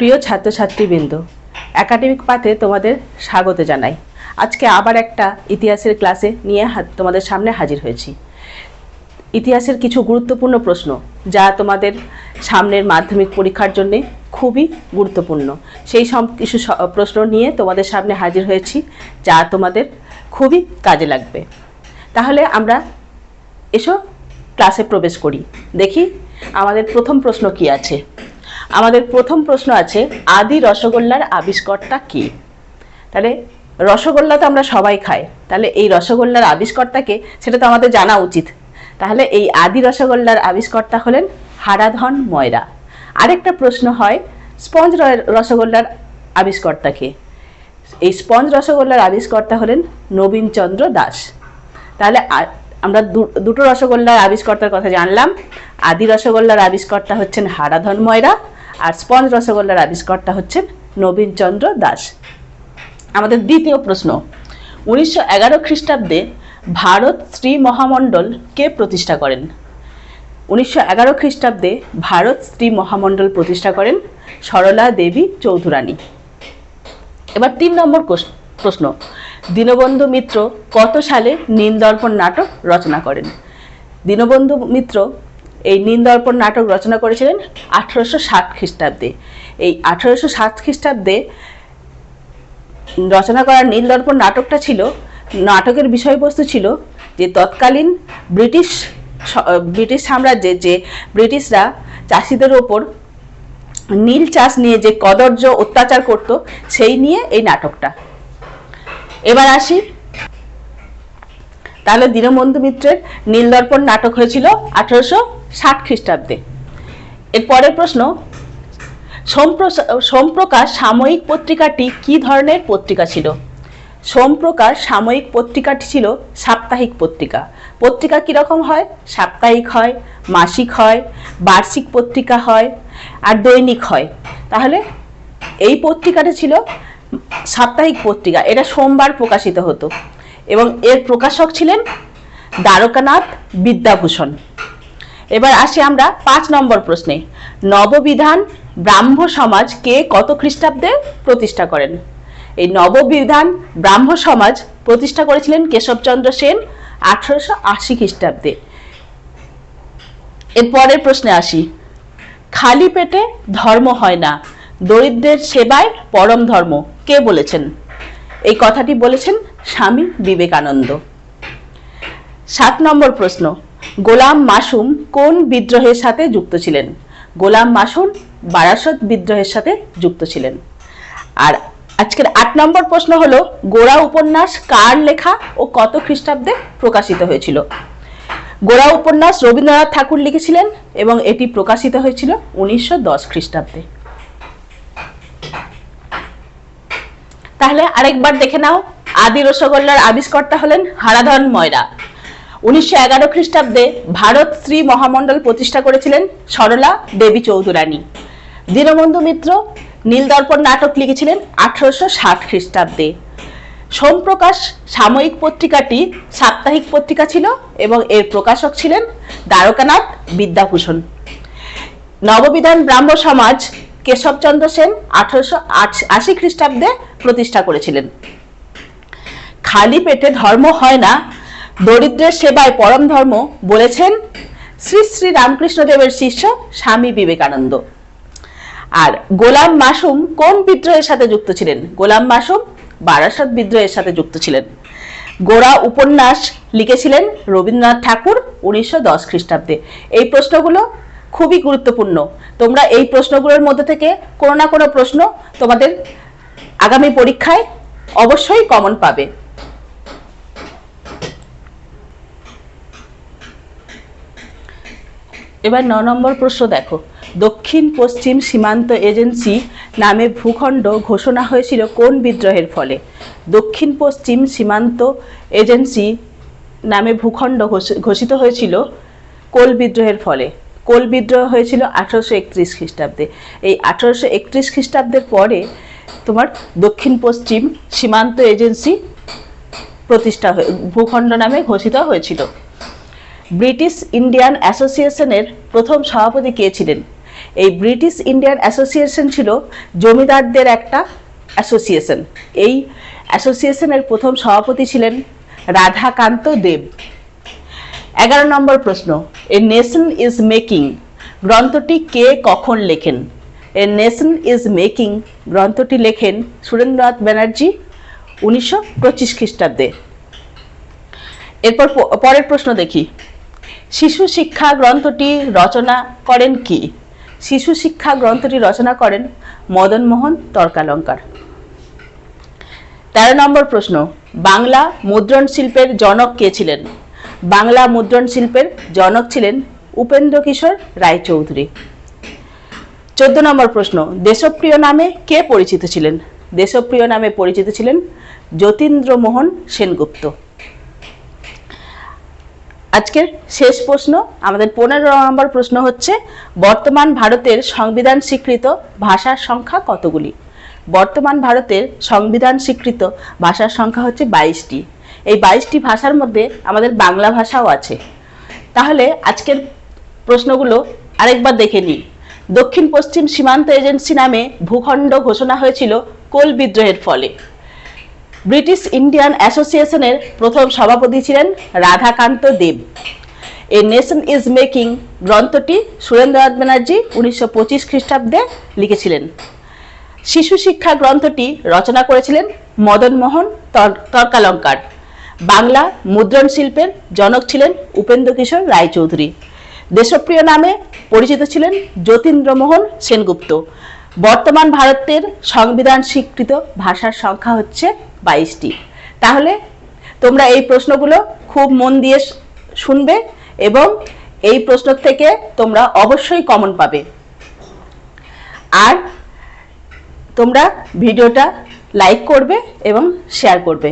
প্রিয় ছাত্রছাত্রীবৃন্দ, একাডেমিক পাথে তোমাদের স্বাগত জানাই। আজকে আবার একটা ইতিহাসের ক্লাসে নিয়ে তোমাদের সামনে হাজির হয়েছি। ইতিহাসের কিছু গুরুত্বপূর্ণ প্রশ্ন যা তোমাদের সামনের মাধ্যমিক পরীক্ষার জন্য খুবই গুরুত্বপূর্ণ। সেই সব কিছু প্রশ্ন নিয়ে তোমাদের সামনে হাজির হয়েছি যা তোমাদের খুবই কাজে লাগবে। তাহলে আমরা এসো, ক্লাসে প্রবেশ করি। দেখি আমাদের প্রথম প্রশ্ন কি আছে। আমাদের প্রথম প্রশ্ন আছে, আদি রসগোল্লার আবিষ্কর্তা কি? তাহলে রসগোল্লা তো আমরা সবাই খাই, তাহলে এই রসগোল্লার আবিষ্কর্তাকে সেটা তো আমাদের জানা উচিত। তাহলে এই আদি রসগোল্লার আবিষ্কর্তা হলেন হারাধন ময়রা। আরেকটা প্রশ্ন হয়, স্পঞ্জ রসগোল্লার আবিষ্কর্তাকে এই স্পঞ্জ রসগোল্লার আবিষ্কর্তা হলেন নবীনচন্দ্র দাস। তাহলে আমরা দুটো রসগোল্লার আবিষ্কর্তার কথা জানলাম। আদি রসগোল্লার আবিষ্কর্তা হচ্ছেন হারাধন ময়রা আর স্পঞ্জ রসগোল্লার আবিষ্কর্তা হচ্ছেন নবীনচন্দ্র দাস। আমাদের দ্বিতীয় প্রশ্ন, উনিশশো এগারো খ্রিস্টাব্দে ভারত শ্রী মহামণ্ডল কে প্রতিষ্ঠা করেন? উনিশশো এগারো খ্রিস্টাব্দে ভারত শ্রী মহামণ্ডল প্রতিষ্ঠা করেন সরলা দেবী চৌধুরানী। এবার তিন নম্বর প্রশ্ন, দীনবন্ধু মিত্র কত সালে নীলদর্পণ নাটক রচনা করেন? দীনবন্ধু মিত্র এই নীলদর্পণ নাটক রচনা করেছিলেন আঠারোশো সাত খ্রিস্টাব্দে। এই আঠারোশো সাত খ্রিস্টাব্দে রচনা করা নীলদর্পণ নাটকটা ছিল, নাটকের বিষয়বস্তু ছিল যে তৎকালীন ব্রিটিশ ব্রিটিশ সাম্রাজ্যে যে ব্রিটিশরা চাষিদের ওপর নীল চাষ নিয়ে যে কদর্য অত্যাচার করত, সেই নিয়ে এই নাটকটা। এবার আসি। তাহলে দীনবন্ধু মিত্রের নীলদর্পণ নাটক হয়েছিল আঠারোশো ষাট খ্রিস্টাব্দে। এর পরের প্রশ্ন সোমপ্রকাশ সাময়িক পত্রিকাটি কি ধরনের পত্রিকা ছিল? সোমপ্রকাশ সাময়িক পত্রিকাটি ছিল সাপ্তাহিক পত্রিকা। পত্রিকা কীরকম হয়? সাপ্তাহিক হয়, মাসিক হয়, বার্ষিক পত্রিকা হয়, আর দৈনিক হয়। তাহলে এই পত্রিকাটা ছিল সাপ্তাহিক পত্রিকা। এটা সোমবার প্রকাশিত হতো। এবং এর প্রকাশক ছিলেন দ্বারকানাথ বিদ্যাভূষণ। এবার আসি আমরা পাঁচ নম্বর প্রশ্নে। নববিধান ব্রাহ্ম সমাজ কে কত খ্রিস্টাব্দে প্রতিষ্ঠা করেন? এই নববিধান ব্রাহ্ম সমাজ প্রতিষ্ঠা করেছিলেন কেশবচন্দ্র সেন আঠারোশো আশি খ্রিস্টাব্দে। এর পরের প্রশ্নে আসি। খালি পেটে ধর্ম হয় না, দরিদ্রের সেবায় পরম ধর্ম, কে বলেছেন? এই কথাটি বলেছেন স্বামী বিবেকানন্দ। সাত নম্বর প্রশ্ন গোলাম মাসুম কোন বিদ্রোহের সাথে যুক্ত ছিলেন? গোলাম মাসুম বারাসত বিদ্রোহের সাথে যুক্ত ছিলেন। আর আজকের আট নম্বর প্রশ্ন হলো, গোড়া উপন্যাস কার লেখা ও কত খ্রিস্টাব্দে প্রকাশিত হয়েছিল? গোড়া উপন্যাস রবীন্দ্রনাথ ঠাকুর লিখেছিলেন এবং এটি প্রকাশিত হয়েছিল উনিশশো দশ খ্রিস্টাব্দে। তাহলে আরেকবার দেখে নাও, আদি রসগোল্লার আবিষ্কর্তা হলেন হারাধন ময়রা। উনিশশো এগারো খ্রিস্টাব্দে ভারত শ্রী মহামণ্ডল প্রতিষ্ঠা করেছিলেন সরলা দেবী চৌধুরানী। দীনবন্ধু মিত্র নীলদর্পণ নাটক লিখেছিলেন আঠারোশো ষাট খ্রিস্টাব্দে। সোমপ্রকাশ সাময়িক পত্রিকাটি সাপ্তাহিক পত্রিকা ছিল এবং এর প্রকাশক ছিলেন দ্বারকানাথ বিদ্যাভূষণ। নববিধান ব্রাহ্ম সমাজ কেশবচন্দ্র সেন আঠারোশো আশি খ্রিস্টাব্দে প্রতিষ্ঠা করেছিলেন। খালি পেটে ধর্ম হয় না দরিদ্রের সেবায় পরম ধর্ম বলেছেন শ্রী শ্রী রামকৃষ্ণদেবের শিষ্য স্বামী বিবেকানন্দ। আর গোলাম মাসুম কোন বিদ্রোহের সাথে যুক্ত ছিলেন? গোলাম মাসুম বারাসত বিদ্রোহের সাথে যুক্ত ছিলেন। গোড়া উপন্যাস লিখেছিলেন রবীন্দ্রনাথ ঠাকুর উনিশশো দশ খ্রিস্টাব্দে। এই প্রশ্নগুলো খুবই গুরুত্বপূর্ণ। তোমরা এই প্রশ্নগুলোর মধ্যে থেকে কোনো না কোনো প্রশ্ন তোমাদের আগামী পরীক্ষায় অবশ্যই কমন পাবে। এবার ন নম্বর প্রশ্ন দেখো। দক্ষিণ পশ্চিম সীমান্ত এজেন্সি নামে ভূখণ্ড ঘোষণা হয়েছিল কোন বিদ্রোহের ফলে? দক্ষিণ পশ্চিম সীমান্ত এজেন্সি নামে ভূখণ্ড ঘোষিত হয়েছিল কোল বিদ্রোহের ফলে। কোল বিদ্রোহ হয়েছিল আঠারোশো একত্রিশ খ্রিস্টাব্দে। এই আঠারোশো একত্রিশ খ্রিস্টাব্দের পরে তোমার দক্ষিণ পশ্চিম সীমান্ত এজেন্সি প্রতিষ্ঠা হয়ে, ভূখণ্ড নামে ঘোষিত হয়েছিল। ব্রিটিশ ইন্ডিয়ান অ্যাসোসিয়েশনের প্রথম সভাপতি কে ছিলেন? এই ব্রিটিশ ইন্ডিয়ান অ্যাসোসিয়েশন ছিল জমিদারদের একটা অ্যাসোসিয়েশন। এই অ্যাসোসিয়েশনের প্রথম সভাপতি ছিলেন রাধাকান্ত দেব। এগারো নম্বর প্রশ্ন, এ নেশন ইজ মেকিং গ্রন্থটি কে কখন লেখেন? এ নেশন ইজ মেকিং গ্রন্থটি লেখেন সুরেন্দ্রনাথ ব্যানার্জি উনিশশো পঁচিশ খ্রিস্টাব্দে। এরপর পরের প্রশ্ন দেখি। শিশু শিক্ষা গ্রন্থটি রচনা করেন কি? শিশু শিক্ষা গ্রন্থটি রচনা করেন মদন মোহন তর্কালঙ্কার। তেরো নম্বর প্রশ্ন, বাংলা মুদ্রণ শিল্পের জনক কে ছিলেন? বাংলা মুদ্রণ শিল্পের জনক ছিলেন উপেন্দ্র কিশোর রায়চৌধুরী। চোদ্দ নম্বর প্রশ্ন, দেশপ্রিয় নামে কে পরিচিত ছিলেন? দেশপ্রিয় নামে পরিচিত ছিলেন যতীন্দ্র মোহন সেনগুপ্ত। আজকের শেষ প্রশ্ন, আমাদের পনেরো নম্বর প্রশ্ন হচ্ছে, বর্তমান ভারতের সংবিধান স্বীকৃত ভাষার সংখ্যা কতগুলি? বর্তমান ভারতের সংবিধান স্বীকৃত ভাষার সংখ্যা হচ্ছে বাইশটি। এই বাইশটি ভাষার মধ্যে আমাদের বাংলা ভাষাও আছে। তাহলে আজকের প্রশ্নগুলো আরেকবার দেখে নিই। দক্ষিণ পশ্চিম সীমান্ত এজেন্সি নামে ভূখণ্ড ঘোষণা হয়েছিল কোল বিদ্রোহের ফলে। ব্রিটিশ ইন্ডিয়ান অ্যাসোসিয়েশনের প্রথম সভাপতি ছিলেন Radhakanta Deb. A nation is making গ্রন্থটি সুরেন্দ্রনাথ ব্যানার্জি উনিশশো পঁচিশ খ্রিস্টাব্দে লিখেছিলেন। শিশু শিক্ষা গ্রন্থটি রচনা করেছিলেন মদন মোহন তর- তর্কালঙ্কার। বাংলা মুদ্রণ শিল্পের জনক ছিলেন উপেন্দ্র কিশোর রায়চৌধুরী। দেশপ্রিয় নামে পরিচিত ছিলেন যতীন্দ্রমোহন সেনগুপ্ত। বর্তমান ভারতের সংবিধান স্বীকৃত ভাষার সংখ্যা হচ্ছে বাইশটি। তাহলে তোমরা এই প্রশ্নগুলো খুব মন দিয়ে শুনবে এবং এই প্রশ্ন থেকে তোমরা অবশ্যই কমন পাবে। আর তোমরা ভিডিওটা লাইক করবে এবং শেয়ার করবে।